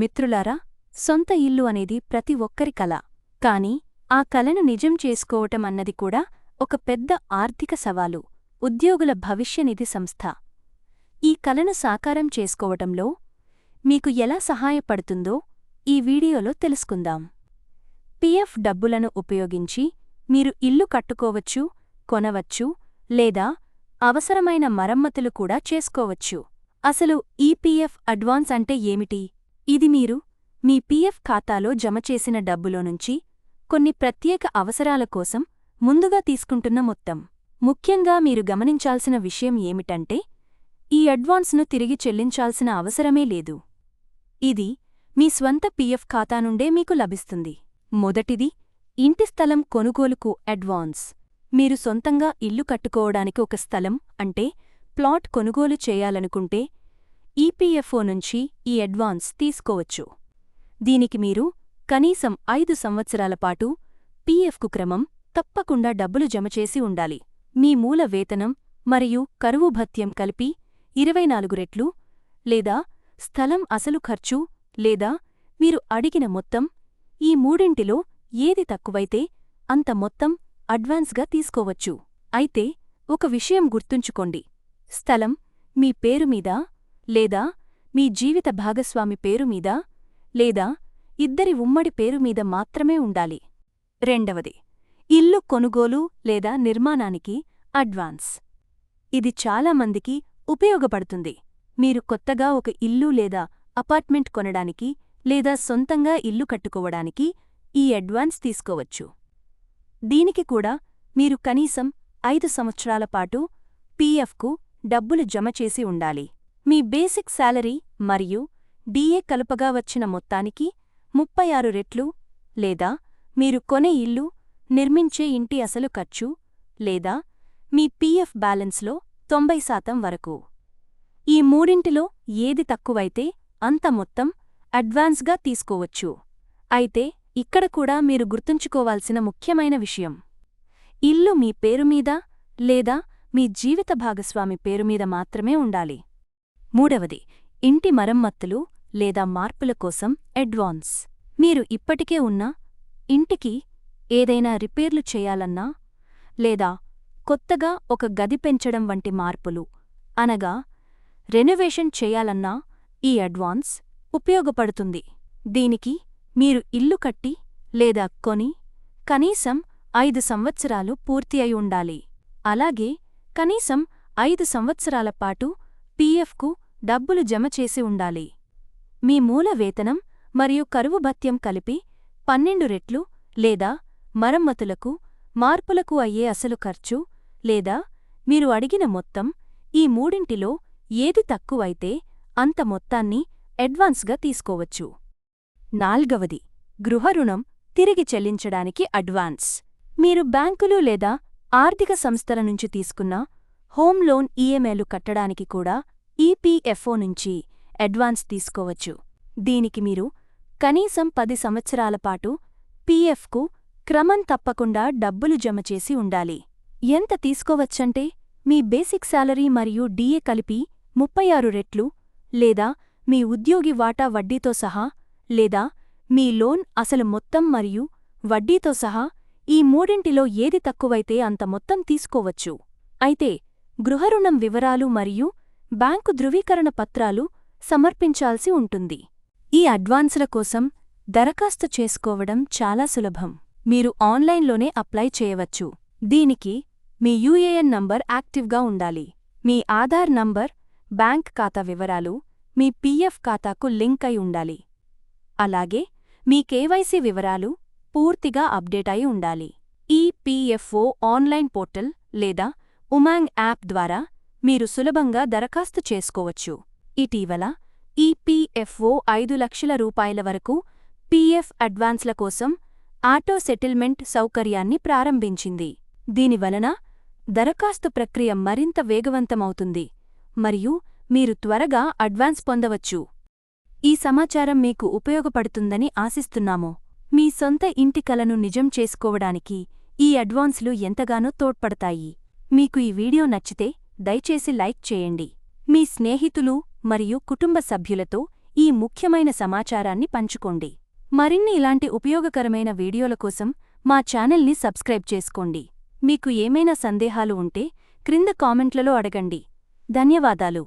మిత్రులారా సొంత ఇల్లు అనేది ప్రతి ఒక్కరి కల. కాని ఆ కలను నిజం చేసుకోవటం అన్నది కూడా ఒక పెద్ద ఆర్థిక సవాలు. ఉద్యోగుల భవిష్యనిధి సంస్థ. ఈ కలను సాకారం చేసుకోవటంలో మీకు ఎలా సహాయపడుతుందో ఈ వీడియోలో తెలుసుకుందాం. పిఎఫ్ డబ్బులను ఉపయోగించి మీరు ఇల్లు కట్టుకోవచ్చు కొనవచ్చు లేదా అవసరమైన మరమ్మతులు కూడా చేసుకోవచ్చు. అసలు ఈపీఎఫ్ అడ్వాన్స్ అంటే ఏమిటి? ఇది మీరు మీ పీఎఫ్ ఖాతాలో జమ చేసిన డబ్బులో నుంచి కొన్ని ప్రత్యేక అవసరాల కోసం ముందుగా తీసుకుంటున్న మొత్తం. ముఖ్యంగా మీరు గమనించాల్సిన విషయం ఏమిటంటే ఈ అడ్వాన్స్ను తిరిగి చెల్లించాల్సిన అవసరమే లేదు. ఇది మీ స్వంత పీఎఫ్ ఖాతా నుండే మీకు లభిస్తుంది. మొదటిది ఇంటి స్థలం కొనుగోలుకు అడ్వాన్స్. మీరు సొంతంగా ఇల్లు కట్టుకోవడానికి ఒక స్థలం అంటే ప్లాట్ కొనుగోలు చేయాలనుకుంటే ఈపీఎఫ్ఓ నుంచి ఈ అడ్వాన్స్ తీసుకోవచ్చు. దీనికి మీరు కనీసం ఐదు సంవత్సరాల పాటు పీఎఫ్కు క్రమం తప్పకుండా డబ్బులు జమచేసి ఉండాలి. మీ మూల వేతనం మరియు కరువు భత్యం కలిపి ఇరవై నాలుగు రెట్లు లేదా స్థలం అసలు ఖర్చు లేదా మీరు అడిగిన మొత్తం ఈ మూడింటిలో ఏది తక్కువైతే అంత మొత్తం అడ్వాన్స్గా తీసుకోవచ్చు. అయితే ఒక విషయం గుర్తుంచుకోండి. స్థలం మీ పేరు మీద లేదా మీ జీవిత భాగస్వామి పేరు మీద లేదా ఇద్దరి ఉమ్మడి పేరు మీద మాత్రమే ఉండాలి. రెండవది ఇల్లు కొనుగోలు లేదా నిర్మాణానికి అడ్వాన్స్. ఇది చాలామందికి ఉపయోగపడుతుంది. మీరు కొత్తగా ఒక ఇల్లు లేదా అపార్ట్మెంట్ కొనడానికి లేదా సొంతంగా ఇల్లు కట్టుకోవడానికి ఈ అడ్వాన్స్ తీసుకోవచ్చు. దీనికి కూడా మీరు కనీసం ఐదు సంవత్సరాల పాటు పీఎఫ్కు డబ్బులు జమ చేసి ఉండాలి. మీ బేసిక్ శాలరీ మరియు డిఏ కలుపగా వచ్చిన మొత్తానికి ముప్పై ఆరు రెట్లు లేదా మీరు కొనే ఇల్లు నిర్మించే ఇంటి అసలు ఖర్చు లేదా మీ పీఎఫ్ బ్యాలెన్స్లో తొంభై శాతం వరకు. ఈ మూడింటిలో ఏది తక్కువైతే అంత మొత్తం అడ్వాన్స్గా తీసుకోవచ్చు. అయితే ఇక్కడ కూడా మీరు గుర్తుంచుకోవాల్సిన ముఖ్యమైన విషయం. ఇల్లు మీ పేరు మీద లేదా మీ జీవిత భాగస్వామి పేరు మీద మాత్రమే ఉండాలి. మూడవది ఇంటి మరమ్మత్తులు లేదా మార్పుల కోసం అడ్వాన్స్. మీరు ఇప్పటికే ఉన్న ఇంటికి ఏదైనా రిపేర్లు చేయాలన్నా లేదా కొత్తగా ఒక గది పెంచడం వంటి మార్పులు అనగా రెనోవేషన్ చేయాలన్నా ఈ అడ్వాన్స్ ఉపయోగపడుతుంది. దీనికి మీరు ఇల్లు కట్టి లేదా కొని కనీసం ఐదు సంవత్సరాలు పూర్తి అయి ఉండాలి. అలాగే కనీసం ఐదు సంవత్సరాల పాటు పీఎఫ్కు డబ్బులు జమ చేసి ఉండాలి. మీ మూల వేతనం మరియు కరువు భత్యం కలిపి పన్నెండు రెట్లు లేదా మరమ్మతులకు మార్పులకు అయ్యే అసలు ఖర్చు లేదా మీరు అడిగిన మొత్తం ఈ మూడింటిలో ఏది తక్కువైతే అంత మొత్తాన్ని అడ్వాన్స్గా తీసుకోవచ్చు. నాల్గవది గృహరుణం తిరిగి చెల్లించడానికి అడ్వాన్స్. మీరు బ్యాంకులు లేదా ఆర్థిక సంస్థల నుంచి తీసుకున్న హోమ్ లోన్ ఈఎంఐలు కట్టడానికి కూడా ఈపీఎఫ్ఓ నుంచి అడ్వాన్స్ తీసుకోవచ్చు. దీనికి మీరు కనీసం పది సంవత్సరాల పాటు పీఎఫ్కు క్రమం తప్పకుండా డబ్బులు జమ చేసి ఉండాలి. ఎంత తీసుకోవచ్చంటే మీ బేసిక్ శాలరీ మరియు డీఏ కలిపి ముప్పై ఆరు రెట్లు లేదా మీ ఉద్యోగి వాటా వడ్డీతో సహా లేదా మీ లోన్ అసలు మొత్తం మరియు వడ్డీతో సహా ఈ మూడింటిలో ఏది తక్కువైతే అంత మొత్తం తీసుకోవచ్చు. అయితే గృహరుణం వివరాలు మరియు బ్యాంకు ధృవీకరణ పత్రాలు సమర్పించాల్సి ఉంటుంది. ఈ అడ్వాన్సుల కోసం దరఖాస్తు చేసుకోవడం చాలా సులభం. మీరు ఆన్లైన్లోనే అప్లై చేయవచ్చు. దీనికి మీ యూఏఎన్ నంబర్ యాక్టివ్గా ఉండాలి. మీ ఆధార్ నంబర్ బ్యాంక్ ఖాతా వివరాలు మీ పీఎఫ్ ఖాతాకు లింక్ అయి ఉండాలి. అలాగే మీ కేవైసీ వివరాలు పూర్తిగా అప్డేట్ అయి ఉండాలి. ఈపీఎఫ్ఓ ఆన్లైన్ పోర్టల్ లేదా ఉమాంగ్ యాప్ ద్వారా మీరు సులభంగా దరఖాస్తు చేసుకోవచ్చు. ఇటీవల ఈపీఎఫ్ఓ ఐదు లక్షల రూపాయల వరకు పీఎఫ్ అడ్వాన్స్ల కోసం ఆటో సెటిల్మెంట్ సౌకర్యాన్ని ప్రారంభించింది. దీనివలన దరఖాస్తు ప్రక్రియ మరింత వేగవంతమవుతుంది మరియు మీరు త్వరగా అడ్వాన్స్ పొందవచ్చు. ఈ సమాచారం మీకు ఉపయోగపడుతుందని ఆశిస్తున్నాము. మీ సొంత ఇంటి కలను నిజం చేసుకోవడానికి ఈ అడ్వాన్స్లు ఎంతగానో తోడ్పడతాయి. మీకు ఈ వీడియో నచ్చితే దయచేసి లైక్ చేయండి. మీ స్నేహితులు మరియు కుటుంబ సభ్యులతో ఈ ముఖ్యమైన సమాచారాన్ని పంచుకోండి. మరిన్ని ఇలాంటి ఉపయోగకరమైన వీడియోల కోసం మా ఛానల్ని సబ్స్క్రైబ్ చేసుకోండి. మీకు ఏమైనా సందేహాలు ఉంటే క్రింద కామెంట్లలో అడగండి. ధన్యవాదాలు.